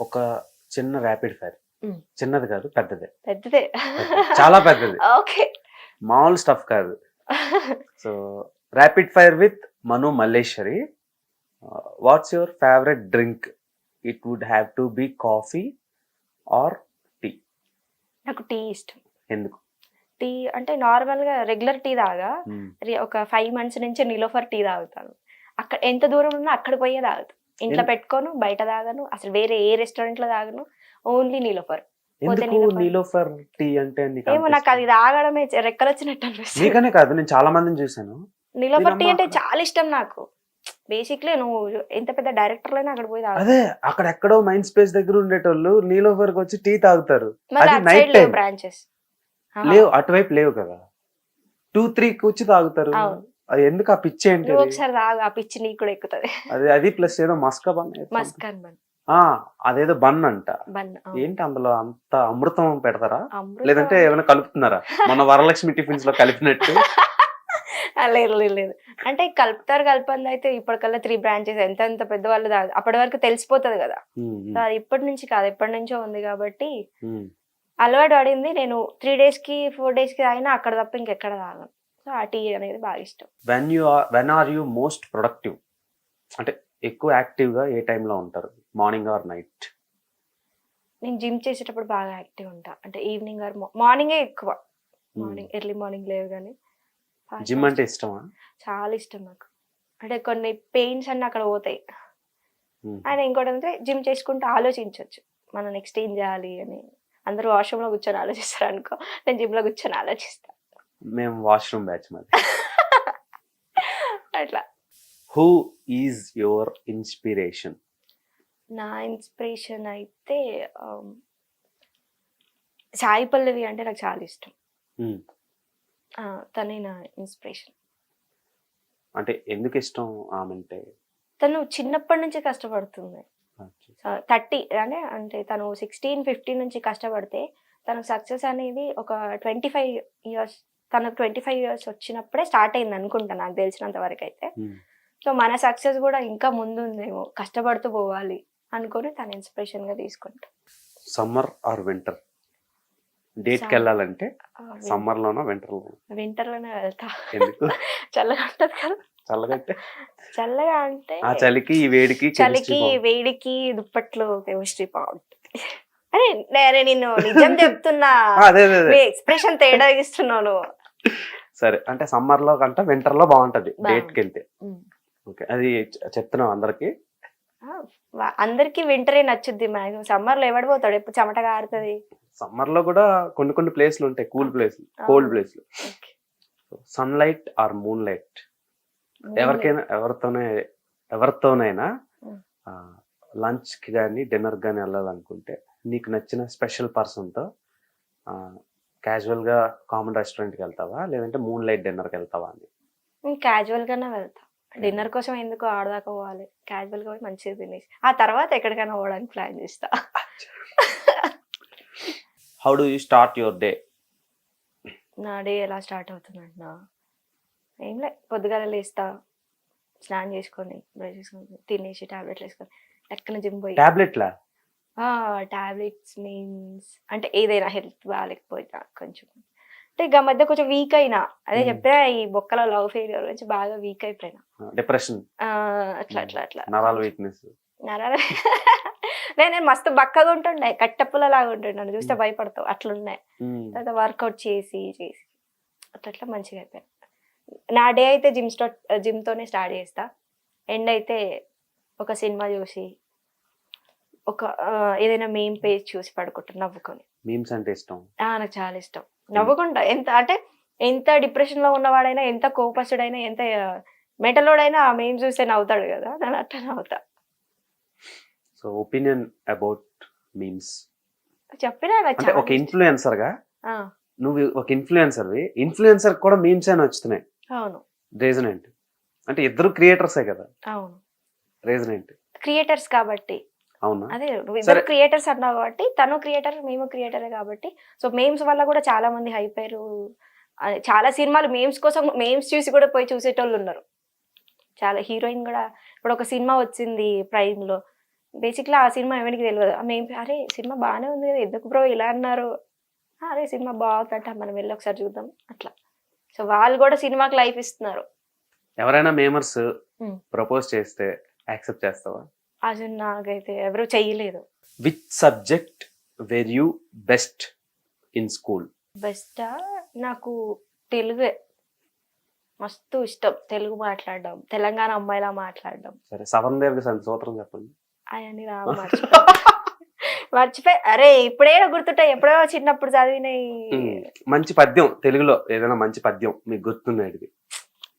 ఒక చిన్న rapid fire. చిన్నది కాదు పెద్దదే. పెద్దదే. చాలా పెద్దది. ఓకే. మామూలు స్టఫ్ కాదు. So rapid fire with Manu Malleswari what's your favourite drink it would have to be coffee or నాకు టీ ఇష్టం. ఎందుకు? టీ అంటే నార్మల్గా రెగ్యులర్ టీ తాగా. రి- ఒక ఫైవ్ మంత్స్ నుంచి నిలోఫర్ టీ తాగుతాను. అక్కడ ఎంత దూరం ఉన్నా అక్కడ పోయే తాగుతాను ఇంట్లో పెట్టుకోను బయట తాగను అసలు వేరే ఏ రెస్టారెంట్లో తాగను ఓన్లీ నిలోఫర్. నీలోఫర్. టీ అంటే ఏమో నాకు అది? తాగడమే చ- రెక్కలు వచ్చినట్టు అనిపిస్తుంది. నీకనే కాదు నేను చాలా మందిని చూసాను నిలోఫర్ టీ అంటే చాలా ఇష్టం నాకు. బేసిక్లీ నువ్వు ఎంత పెద్ద డైరెక్టర్ అయినా అక్కడ పోయి అదే అక్కడ ఎక్కడో మైండ్ స్పేస్ దగ్గర ఉండేటోళ్ళు నీలోఫర్ వచ్చి టీ తాగుతారు. బ్రాంచెస్ లేవు అటువైపు లేవు కదా. టూ త్రీ కూర్చి తాగుతారు. అది ఎందుకు ఆ పిచ్చి ఏంటి నువ్వు? ఒకసారి తాగు ఆ పిచ్చి నీకు కూడా ఎక్కుతుంది. అది అది ప్లస్ ఏదో మస్కా బన్ మస్కాన్ బన్. ఆ, అదేదో బన్ అంట. బన్ ఏంటి అందులో అంత అమృతం పెడతారా? అమృతం లేదంటే ఏమైనా కలుపుతున్నారా? మన వరలక్ష్మి టిఫిన్స్లో కలిపినట్టు. ఆ, లేదు లేదు లేదు. అంటే కలుపుతారు కలపంది అయితే ఇప్పటికల్లా త్రీ బ్రాంచెస్. ఎంత ఎంత పెద్దవాళ్ళు తాగు అప్పటి వరకు తెలిసిపోతుంది కదా. ఉమ్, సో అది ఇప్పటి నుంచి కాదు ఎప్పటి నుంచో ఉంది కాబట్టి ఉమ్. అలవాటు పడింది. నేను త్రీ డేస్కి ఫోర్ డేస్కి తాగినా అక్కడ తప్ప ఇంకెక్కడ తాగను. సో ఆ టీ అనేది బాగా ఇష్టం. When you are when are you most productive అంటే ఎక్కువ యాక్టివ్గా ఏ time లో ఉంటారు? మార్నింగ్ ఆర్ నైట్ నేను జిమ్ చేసేటప్పుడు బాగా యాక్టివ్ ఉంటా. అంటే ఈవినింగ్ ఆర్ మార్నింగే ఎక్కువ. మార్నింగ్ ఎర్లీ మార్నింగ్ లేవు కానీ జిమ్ అంటే ఇష్టమా? చాలా ఇష్టం నాకు. అంటే కొన్ని పెయిన్స్ అన్ని అక్కడ పోతాయి. ఉమ్. అండ్ ఇంకోటి అంటే జిమ్ చేసుకుంటూ ఆలోచించవచ్చు మనం నెక్స్ట్ ఏం చేయాలి అని. అందరూ వాష్రూమ్లో కూర్చొని ఆలోచిస్తారు అనుకో. నేను జిమ్లో కూర్చొని ఆలోచిస్తా. మేము వాష్రూమ్ బ్యాచ్ మాది. అట్లా. హూ ఈజ్ యువర్ ఇన్స్పిరేషన్ నా ఇన్స్పిరేషన్ అయితే um, సాయి పల్లవి అంటే నాకు చాలా ఇష్టం. ఆ, తనే నా ఇన్స్పిరేషన్ అంటే ఎందుకు ఇష్టం ఆమె అంటే? తను చిన్నప్పటి నుంచి కష్టపడుతుంది. థర్టీ అంటే అంటే తను సిక్స్టీన్ ఫిఫ్టీన్ నుంచి కష్టపడితే తనకు సక్సెస్ అనేది ఒక ట్వంటీ ఫైవ్ ఇయర్స్ తనకు ట్వంటీ ఫైవ్ ఇయర్స్ వచ్చినప్పుడే స్టార్ట్ అయింది అనుకుంటా నాకు తెలిసినంత వరకు అయితే. సో మన సక్సెస్ కూడా ఇంకా ముందు ఉందేమో కష్టపడుతూ పోవాలి అనుకొని తన ఇన్స్పిరేషన్గా తీసుకుంటా. సమ్మర్ ఆర్ వింటర్ డేట్కి. వెళ్ళాలంటే సమ్మర్ లోనో వింటర్ లోనో వింటర్లోనే వెళ్తా చల్లగా ఉంటది కదా. చల్లగంటే చల్లగా అంటే ఆ చలికి ఈ వేడికి చలికి. వేడికి దుప్పట్లు కెమిస్ట్రీ బాగుంటుంది. అరే నేను నిజం చెప్తున్నా. ఎక్స్ప్రెషన్ తేడా ఇస్తున్నాను సరే అంటే సమ్మర్లో కంటే వింటర్లో బాగుంటది డేట్. కి వెళ్తే ఓకే అది చెప్తున్నాం అందరికి. అందరికీ వింటరే నచ్చుద్ది మ్యాక్సిమం సమ్మర్లో ఎవడు పోతాడు ఎప్పుడు చెమట కారుతుంది? సమ్మర్లో కూడా కొన్ని కొన్ని ప్లేస్లు ఉంటాయి కూల్ ప్లేస్లు కోల్డ్ ప్లేస్లు sunlight or moonlight ఎవరికైనా ఎవరితోనే ఎవరితోనైనా. లంచ్కి కానీ డిన్నర్ కానీ వెళ్ళాలనుకుంటే నీకు నచ్చిన స్పెషల్ పర్సన్ తో క్యాజువల్గా కామన్ రెస్టారెంట్కి వెళ్తావా? లేదంటే మూన్ లైట్ డిన్నర్కి వెళ్తావా అని? క్యాజువల్ గానే వెళ్తా. డిన్నర్ కోసం ఎందుకు ఆడదాకా పోవాలి. క్యాజువల్గా పోయి మంచిగా తినేసి. ఆ తర్వాత ఎక్కడికైనా పోవడానికి ప్లాన్ చేస్తా. How do you start your day నా డే ఎలా స్టార్ట్ అవుతుందంటున్నా ఏం లే పొద్దుగాల లేస్తా. స్నానం చేసుకొని బ్రష్ చేసుకొని తినేసి టాబ్లెట్లు వేసుకొని ఎక్కడ జిమ్ పోయి. టాబ్లెట్లా టాబ్లెట్స్ మీన్స్ అంటే ఏదైనా హెల్త్ బాగాలేకపోయినా కొంచెం. అంటే ఇక మధ్య కొంచెం వీక్ అయినా. అదే Hmm. చెప్పా ఈ బొక్కల లవ్ ఫెయిలియర్ గురించి బాగా వీక్ అయిపోయినా. డిప్రెషన్ ఆ, అట్లా అట్లా అట్లా. నరాల వీక్నెస్ నరాలు నేను నేను మస్తు బక్కగా ఉంటుండే. కట్టెప్పుల లాగా ఉంటుండే. నన్ను చూస్తే. భయపడతావు. అట్లున్నాయి తర్వాత వర్కౌట్ చేసి చేసి. అట్లా అట్లా మంచిగా అయిపోయాను. నా డే అయితే జిమ్ స్టార్ట్ జిమ్తోనే స్టార్ట్ చేస్తా. ఎండ్ అయితే ఒక సినిమా చూసి ఒక ఏదైనా మెయిన్ పేజ్ చూసి పడుకుంటా నవ్వుకొని. మీమ్స్ అంటే ఇష్టం. ఆ, నాకు చాలా ఇష్టం. నవ్వుకుంటా. ఎంత అంటే ఎంత డిప్రెషన్లో ఉన్నవాడైనా ఎంత కోపస్తుడైనా ఎంత మెటలోడైనా ఆ మెయిన్ చూస్తే నవ్వుతాడు కదా. నేను అట్లా నవ్వుతా. సో ఒపీనియన్ అబౌట్ మీమ్స్ చెప్పినా నాకు అంటే చాలా ఒక ఇన్ఫ్లుయెన్సర్గా ఆ, నువ్వు ఒక ఇన్ఫ్లుయెన్సర్ ఇన్ఫ్లుయెన్సర్ కూడా మీమ్స్ అని వచ్చుతున్నాయి అవును. రీజన్ ఏంటి అంటే ఇద్దరు క్రియేటర్సే కదా. అవును. రీజన్ ఏంటి క్రియేటర్స్ కాబట్టి అవునా? అదే. ఇద్దరు క్రియేటర్స్ అన్నావు కాబట్టి తను క్రియేటర్ మేము క్రియేటరే కాబట్టి. సో మేమ్స్ వల్ల కూడా చాలా మంది అయిపోయారు అది చాలా సినిమాలు మేమ్స్ కోసం మేమ్స్ చూసి కూడా పోయి చూసేటోళ్ళు ఉన్నారు. చాలా హీరోయిన్ కూడా ఇప్పుడు ఒక సినిమా వచ్చింది ప్రైమ్లో. బేసిక్లీ ఆ సినిమా ఎవరికి తెలియదు మేము అరే సినిమా బాగానే ఉంది కదా ఎందుకు బ్రో ఇలా అన్నారు? "ఆ, అరే సినిమా బాగుందట మనం వెళ్ళి ఒకసారి చూద్దాం అట్లా. సో వాళ్ళు కూడా సినిమాకి లైఫ్ ఇస్తున్నారు. ఎవరైనా మేమర్స్. ప్రపోజ్ చేస్తే యాక్సెప్ట్ చేస్తావా? అసలు నాకైతే ఎవరు చెయ్యలేదు. Which subject were you best in school best? నాకు తెలుగే మస్తు ఇష్టం. తెలుగు మాట్లాడడం తెలంగాణ అమ్మాయిలా మాట్లాడడం. సరే సవన్ దేవ్ సంత సూత్రం చెప్పండి. అవన్నీ రా మర్చిపోయి. మర్చిపోయి. అరే ఇప్పుడే గుర్తుంటాయి ఎప్పుడో చిన్నప్పుడు చదివినాయి. మంచి పద్యం తెలుగులో ఏదైనా మంచి పద్యం మీకు గుర్తున్నాయి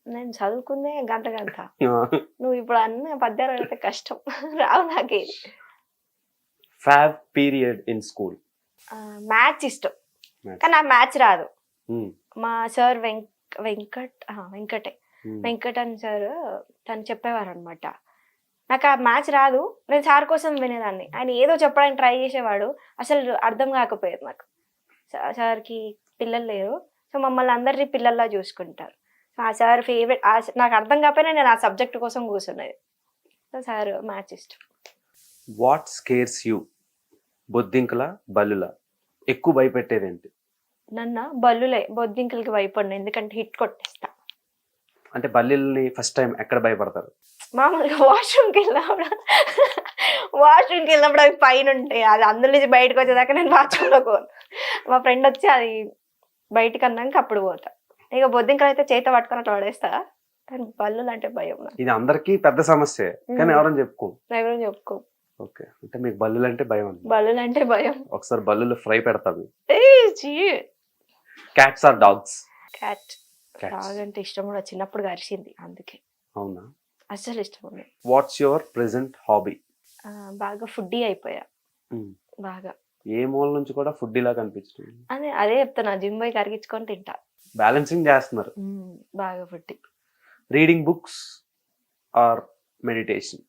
నేను చదువుకుందే గంట గంట. నువ్వు ఇప్పుడు అన్న పద్యాలు అడిగితే కష్టం. రావు నాకే. Fav period in school maths ఇష్టం. కానీ నాకు మ్యాథ్స్ రాదు. Hmm. మా సార్ వెంక్ వెంకట్ వెంకటే. వెంకటన్ సార్ తను చెప్పేవారు అనమాట నాకు ఆ మ్యాథ్స్ రాదు. నేను సార్ కోసం వినేదాన్ని. ఆయన ఏదో చెప్పడానికి ట్రై చేసేవాడు. అసలు అర్థం కాకపోయేది నాకు. సార్కి పిల్లలు లేరు. సో మమ్మల్ని అందరినీ పిల్లల్లా చూసుకుంటారు. ఆ సార్ ఫేవరెట్ నాకు అర్థం కాకపోయినా నేను ఆ సబ్జెక్ట్ కోసం కూర్చున్నది. సార్ మ్యాథ్స్ ఇష్టం. వాట్ స్కేర్స్ యూ బొద్దింకల బల్లుల? ఎక్కువ భయపెట్టేది ఏంటి నన్ను బల్లులే బొద్దింకలకి భయపడిన ఎందుకంటే హిట్ కొట్టేస్తా. అంటే బల్లిల్ని ఫస్ట్ టైం ఎక్కడ భయపడతారు? మామూలుగా వాష్రూమ్కి వెళ్ళినప్పుడు వాష్రూమ్కి వెళ్ళినప్పుడు అవి పైన ఉంటాయి. అది అందులో నుంచి బయటకు వచ్చేదాకా నేను బాత్రూంలో పోను. మా ఫ్రెండ్ వచ్చి అది బయటికి అన్నాక అప్పుడు పోతా. ఇక బొద్దింకలు అయితే చేత పట్టుకొని అట్లా పడేస్తా. కానీ బల్లులు అంటే భయం ఇది అందరికీ పెద్ద సమస్య. కానీ. ఎవరైనా చెప్పుకో. ఎవరు చెప్పుకో. ఓకే. అంటే మీకు బల్లులు అంటే భయం బల్లులు అంటే భయం. ఒకసారి బల్లులు ఫ్రై పెడతాము ఏ cats or dogs cat dog అంటే ఇష్టం కూడా చిన్నప్పుడు అరిసింది అందుకే. అవునా? అస్సలు ఇష్టం వాట్స్ యువర్ ప్రెసెంట్ హాబీ బాగా ఫుడ్డీ అయిపోయా. బాగా. ఏ మూల నుంచి కూడా ఫుడ్ ఇలా కనిపించడం అదే అదే చెప్తున్నా. జిమ్ పోయి కరిగించుకొని తింటా. బ్యాలెన్సింగ్ చేస్తున్నారు. బాగా foodie reading books or meditation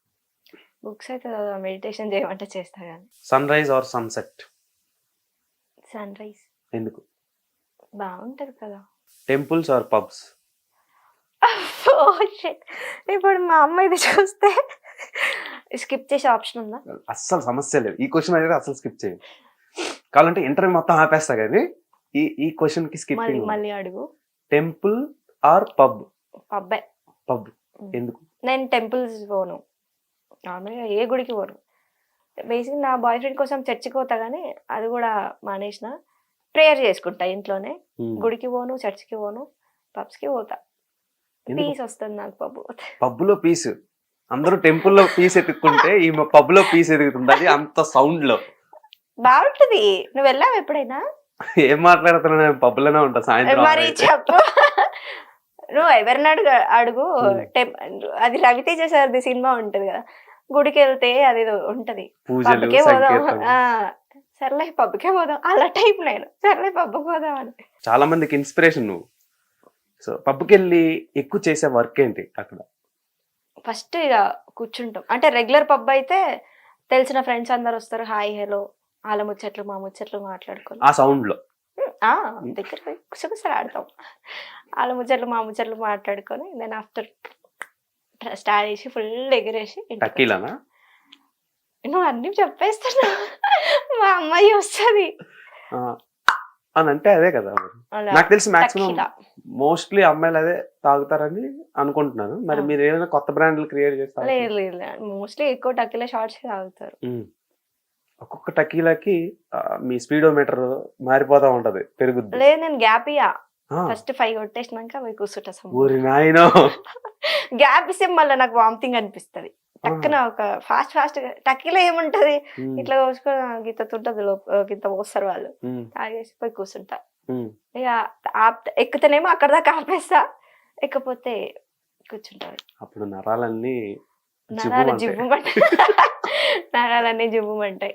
books అయితే మెడిటేషన్ చేయమంటే చేస్తా కానీ sunrise or sunset sunrise ఎందుకు? బాగుంటది కదా. Temples or pubs. ఇప్పుడు మా అమ్మ ఇది చూస్తే స్కిప్ చేసే ఆప్షన్ ఉందా? అస్సలు సమస్య లేదు. ఈ క్వశ్చన్ అయితే అసలు స్కిప్ చేయండి కావాలంటే ఇంటర్వ్యూ మొత్తం ఆపేస్తా కానీ ఈ ఈ క్వశ్చన్కి మళ్ళీ స్కిప్పింగ్ మళ్ళీ అడుగు. టెంపుల్ ఆర్ పబ్ అబ్బాయి పబ్ ఎందుకు? నేను టెంపుల్స్ పోను. నార్మల్గా ఏ గుడికి పోను. బేసిక్ నా బాయ్ ఫ్రెండ్ కోసం చర్చికి పోతా కానీ అది కూడా మానేసిన. ప్రేయర్ చేసుకుంటా ఇంట్లోనే. గుడికి పోను చర్చికి పోను పబ్స్కి పోతా? పీస్ వస్తుంది నాకు పబ్ పోతే పబ్లో పీస్ అందరూ టెంపుల్లో పీస్ ఎత్తుక్కుంటే ఈ పబ్లో పీస్ ఎదుగుతుంది. అది అంత సౌండ్లో. బాగుంటది. నువ్వు వెళ్ళావు ఎప్పుడైనా? ఏం మాట్లాడుతున్నా నేను పబ్లోనే ఉంటా సాయంత్రం మరి. చెప్పు. నువ్వు ఎవరిని అడుగు అడుగు. టెం- అది రవితేజ సార్ది సినిమా ఉంటది కదా. గుడికి వెళ్తే అది ఉంటది. పూజలు పబ్కే పోదాం. సంకీర్తనలు. ఆ, సర్లే పబ్కే పోదాం. అలా టైప్ నేను. సర్లే పబ్కి పోదాం అని. చాలా మందికి ఇన్స్పిరేషన్ నువ్వు. సో పబ్కి వెళ్ళి ఎక్కువ చేసే వర్క్ ఏంటి అక్కడ? ఫస్ట్ ఇక కూర్చుంటాం. అంటే రెగ్యులర్ పబ్ అయితే తెలిసిన ఫ్రెండ్స్ అందరు వస్తారు హాయ్ హలో వాళ్ళ ముచ్చట్లు మా ముచ్చట్లు మాట్లాడుకొని. ఆ సౌండ్లో ఆ, దగ్గర పోయి కుసకుసలు ఆడతాం వాళ్ళ ముచ్చట్లు మా ముచ్చట్లు మాట్లాడుకొని దెన్ ఆఫ్టర్ స్టార్ట్ చేసి ఫుల్ ఎగిరేసి టక్కీలానా నువ్వు అన్ని చెప్పేస్తున్నా. మా అమ్మాయి వస్తుంది. అని అంటే అదే కదా. నాకు తెలిసి మాక్సిమం. మోస్ట్లీ అమ్మాయిలు అదే తాగుతారని అనుకుంటున్నాను. మరి. మీరు ఏమైనా కొత్త బ్రాండ్లు క్రియేట్ చేస్తారు? లేదు లేదు మోస్ట్లీ ఎక్కువ టక్కిలో షార్ట్స్ తాగుతారు. ఒక్కొక్క టకీలకి మీ స్పీడోమీటర్ మారిపోతా ఉంటది పెరుగుద్ది. లేదు నేను గ్యాప్ ఆ, ఫస్ట్ ఫైవ్ కొట్టేసినాక పోయి కూర్చుంటా ఊరి నాయనో. గ్యాప్ ఇస్తే మళ్ళీ నాకు వామిటింగ్ అనిపిస్తుంది. టక్కున ఒక ఫాస్ట్ ఫాస్ట్ టక్కీలో ఏముంటది? ఇట్లా కోసుకొని గింత ఉంటది లోప గింత పోస్తారు వాళ్ళు. తాగేసి పోయి కూర్చుంటా. ఇక ఎక్కుతేనేమో అక్కడ దాకా ఆపేస్తా. ఎక్కపోతే కూర్చుంటా. అప్పుడు నరాలన్నీ నరాలు. జివ్వుమంటాయి. నరాలన్నీ జివ్వుమంటాయి.